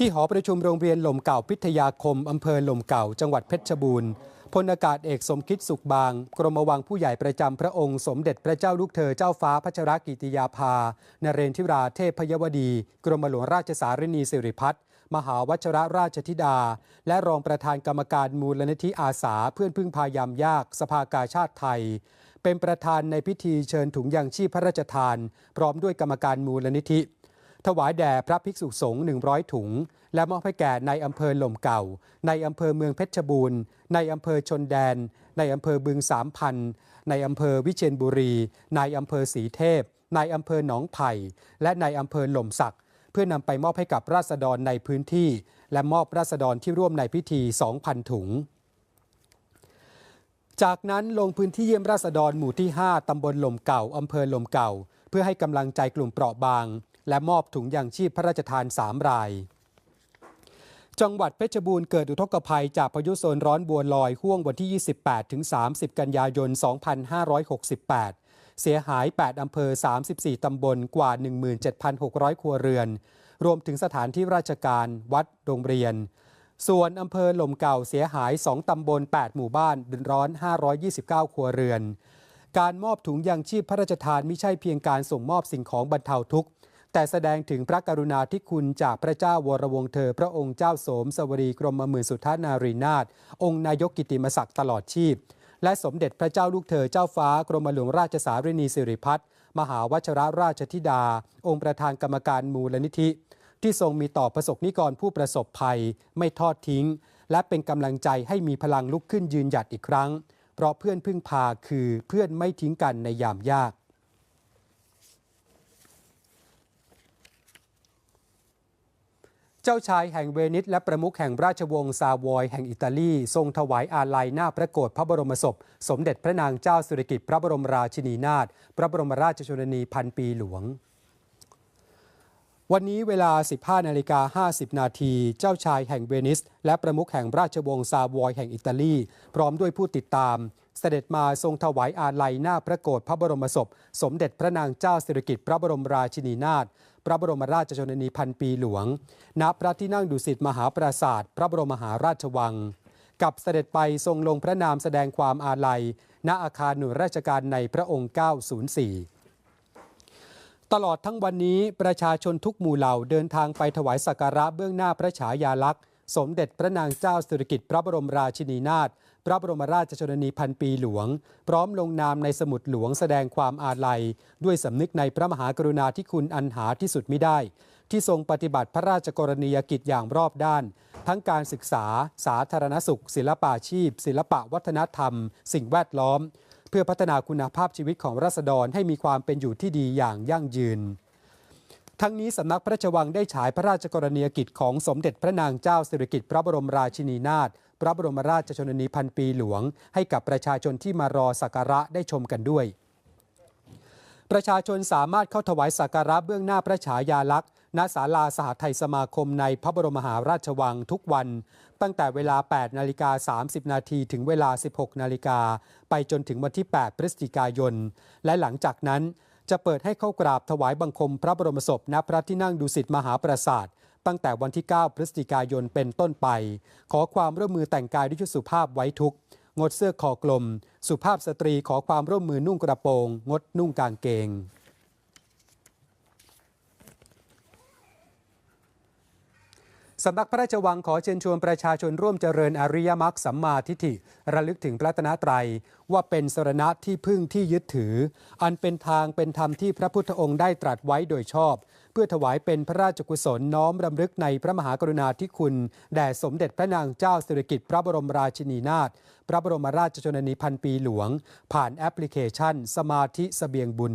ที่หอประชุมโรงเรียนหล่มเก่าพิทยาคม อำเภอหล่มเก่า จังหวัดเพชรบูรณ์พลอากาศเอกสมคิดสุขบาง กรมวังผู้ใหญ่ประจำพระองค์ สมเด็จพระเจ้าลูกเธอเจ้าฟ้าพัชรกิติยาภา นเรนทิราเทพยวดี กรมหลวงราชสารินีสิริพัฒน์มหาวัชรราชธิดา และรองประธานกรรมการมูลนิธิอาสาเพื่อนพึ่งพายามยาก สภากาชาติไทย เป็นประธานในพิธีเชิญถุงยางชีพพระราชทาน พร้อมด้วยกรรมการมูลนิธิ ถวายแด่พระภิกษุสงฆ์100 ถุง และมอบให้แก่ในอำเภอหล่มเก่า ในอำเภอเมืองเพชรบูรณ์ ในอำเภอชนแดน ในอำเภอบึงสามพัน ในอำเภอวิเชียรบุรี ในอำเภอสีเทพ ในอำเภอหนองไผ่ และในอำเภอหล่มสัก เพื่อนำไปมอบให้กับราษฎรในพื้นที่ และมอบราษฎรที่ร่วมในพิธี 2,000 ถุงจากนั้นลงพื้นที่เยี่ยมราษฎรหมู่ที่ 5 ตำบลหล่มเก่า อำเภอหล่มเก่า เพื่อให้กำลังใจกลุ่มเปราะบาง และมอบถุงยางชีพพระราชทาน 3 ราย จังหวัดเพชรบูรณ์เกิดอุทกภัยจากพายุโซนร้อนบัวลอยห่วงวันที่ 28 ถึง 30 กันยายน 2568 เสียหาย 8 อำเภอ 34 ตำบลกว่า 17,600 ครัวเรือน รวมถึงสถานที่ราชการ วัด โรงเรียนส่วนอำเภอหล่มเก่าเสียหาย 2 ตำบล 8 หมู่บ้านเดือดร้อน 529 ครัวเรือน การมอบถุงยางชีพพระราชทานไม่ใช่เพียงการส่งมอบสิ่งของบรรเทาทุกข์ แต่แสดงถึงพระกรุณาธิคุณจากพระเจ้าวรวงเธอ พระองค์เจ้าโสมสวรีกรมหมื่นสุทธานารีนาถองค์นายกกิติมศักดิ์ตลอดชีพ และสมเด็จพระเจ้าลูกเธอเจ้าฟ้ากรมหลวงราชสารินีสิริพัฒน์มหาวชรราชธิดา องค์ประธานกรรมการมูลนิธิ ที่ทรงมีต่อประสบนิกรผู้ประสบภัย ไม่ทอดทิ้ง และเป็นกำลังใจให้มีพลังลุกขึ้นยืนหยัดอีกครั้ง เพราะเพื่อนพึ่งพาคือเพื่อนไม่ทิ้งกันในยามยาก จ้าชายแห่งเวนิสและประมุขแห่งราชวงศ์ซาวอยแห่งอิตาลี ทรงถวายอาลัยหน้าพระโกรธพระบรมศพ สมเด็จพระนางเจ้าสุริกิติ์พระบรมราชินีนาถพระบรมราชชนนีพันปีหลวง วันนี้เวลา 15 นาฬิกา 50 นาที เจ้าชายแห่งเวนิส และประมุขแห่งราชวงศ์ซาวอยแห่งอิตาลี พร้อมด้วยผู้ติดตาม เสด็จมาทรงถวายอาลัยหน้าพระโกรธพระบรมศพ สมเด็จพระนางเจ้าสิริกิติ์พระบรมราชินีนาถพระบรมราชชนนีพันปีหลวง ณ พระที่นั่งดุสิตมหาปราสาทพระบรมมหาราชวัง กับเสด็จไปทรงลงพระนามแสดงความอาลัย ณอาคารหน่วยราชการในพระองค์ 904 ตลอดทั้งวันนี้ประชาชนทุกหมู่เหล่าเดินทางไปถวายสักการะเบื้องหน้าพระฉายาลักษณ์ สมเด็จพระนางเจ้าสิริกิติ์พระบรมราชินีนาถพระบรมราชชนนีพันปีหลวง พร้อมลงนามในสมุดหลวงแสดงความอาลัย ด้วยสำนึกในพระมหากรุณาธิคุณอันหาที่สุดมิได้ ที่ทรงปฏิบัติพระราชกรณียกิจอย่างรอบด้าน ทั้งการศึกษา สาธารณสุข ศิลปาชีพ ศิลปะวัฒนธรรม สิ่งแวดล้อม เพื่อพัฒนาคุณภาพชีวิตของราษฎรให้มีความเป็นอยู่ที่ดีอย่างยั่งยืน ทั้งนี้สำนักพระราชวังได้ฉายพระราชกรณียกิจของสมเด็จพระนางเจ้าสิริกิติ์พระบรมราชินีนาถพระบรมราชชนนีพันปีหลวง ให้กับประชาชนที่มารอสักการะได้ชมกันด้วย ประชาชนสามารถเข้าถวายสักการะเบื้องหน้าพระฉายาลักษณ์ ณศาลาสหไทยสมาคมในพระบรมมหาราชวังทุกวัน ตั้งแต่เวลา 8 นาฬิกา 30 นาทีถึงเวลา 16 นาฬิกา ไปจนถึงวันที่ 8 พฤศจิกายน และหลังจากนั้นจะเปิดให้เข้ากราบถวายบังคมพระบรมศพณพระที่นั่งดุสิตมหาปราสาทตั้งแต่วันที่ 9 พฤศจิกายนเป็นต้นไป ขอความร่วมมือแต่งกายด้วยชุดสุภาพไว้ทุกข์งดเสื้อคอกลม สุภาพสตรีขอความร่วมมือนุ่งกระโปรง งดนุ่งกางเกง สำนักพระราชวังขอเชิญชวนประชาชนร่วมเจริญอริยมรรคสัมมาทิฏฐิ ระลึกถึงพระตนะไตรว่าเป็นสรณะที่พึ่งที่ยึดถือ อันเป็นทางเป็นธรรมที่พระพุทธองค์ได้ตรัสไว้โดยชอบ เพื่อถวายเป็นพระราชกุศลน้อมรำลึกในพระมหากรุณาธิคุณ แด่สมเด็จพระนางเจ้าสิริกิติ์พระบรมราชินีนาถพระบรมราชชนนีพันปีหลวง ผ่านแอปพลิเคชัน สมาธิเสบียงบุญ